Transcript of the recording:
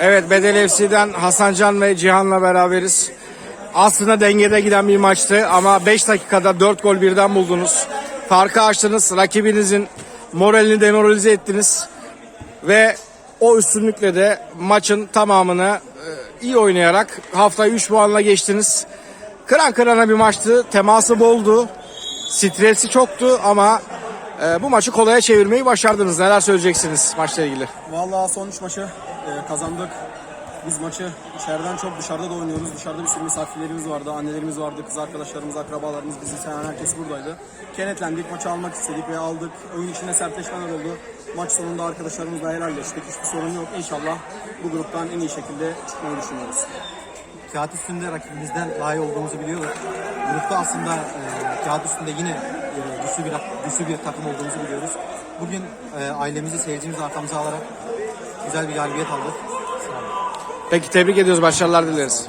Evet Bedel FC'den Hasancan ve Cihan'la beraberiz. Aslında dengede giden bir maçtı ama 5 dakikada 4 gol birden buldunuz. Farkı açtınız. Rakibinizin moralini demoralize ettiniz. Ve o üstünlükle de maçın tamamını e, iyi oynayarak haftayı 3 puanla geçtiniz. Kıran kırana bir maçtı. Teması boldu. Stresi çoktu ama e, bu maçı kolaya çevirmeyi başardınız. Neler söyleyeceksiniz maçla ilgili? Vallahi son üç maçı e, kazandık. Biz maçı içeriden çok dışarıda da oynuyoruz. Dışarıda bir sürü misafirlerimiz vardı, annelerimiz vardı, kız arkadaşlarımız, akrabalarımız, bizi seven herkes buradaydı. Kenetlendik, maçı almak istedik ve aldık. Oyun içinde sertleşmeler oldu. Maç sonunda arkadaşlarımızla helalleştik. Hiçbir sorun yok. İnşallah bu gruptan en iyi şekilde çıkmayı düşünüyoruz. kağıt üstünde rakibimizden daha iyi olduğumuzu biliyoruz. Grupta aslında e, kağıt üstünde yine güçlü bir güçlü bir takım olduğumuzu biliyoruz. Bugün e, ailemizi, seyircimizi arkamıza alarak güzel bir galibiyet aldık. Peki tebrik ediyoruz. Başarılar dileriz.